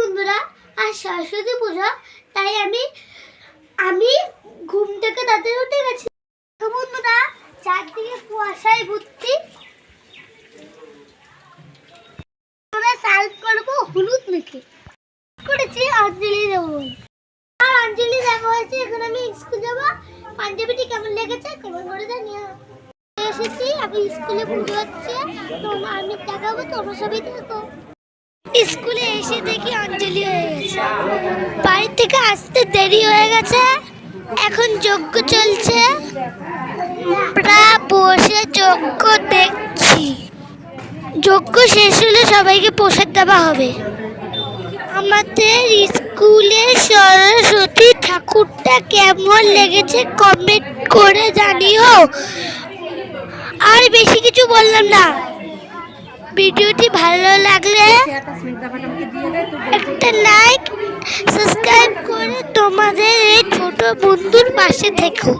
বন্ধুরা আর সরস্বতী পুজো, তাই আমি আমি ঘুম থেকে তাদের উঠে গেছি। বন্ধুরা, চারদিকে কুয়াশায় ভর্তি। আমরা করব হলুদ মেখে। করেছি, অঞ্জলি দেবো আর অঞ্জলি দেখা হয়েছে, এখন আমি স্কুল যাব। পাঞ্জাবিটি কেমন লেগেছে কেমন করে জানিও। এসেছি, আমি স্কুলে পুজো হচ্ছে তোমরা আমি দেখাবো তোমরা সবাই দেখো স্কুলে এসে দেখি অঞ্জলি হয়ে গেছে বাড়ি থেকে আসতে দেরি হয়ে গেছে। এখন যজ্ঞ চলছে। বসে যজ্ঞ দেখছি। যজ্ঞ শেষ হলে সবাইকে প্রসাদ দেওয়া হবে। আমাদের স্কুলে সরস্বতী ঠাকুরটা কেমন লেগেছে কমেন্ট করে জানিও। আর বেশি কিছু বললাম না। ভিডিওটি ভালো লাগলে একটা লাইক সাবস্ক্রাইব করে তোমাদের এই ছোট বন্ধুর পাশে থেকো।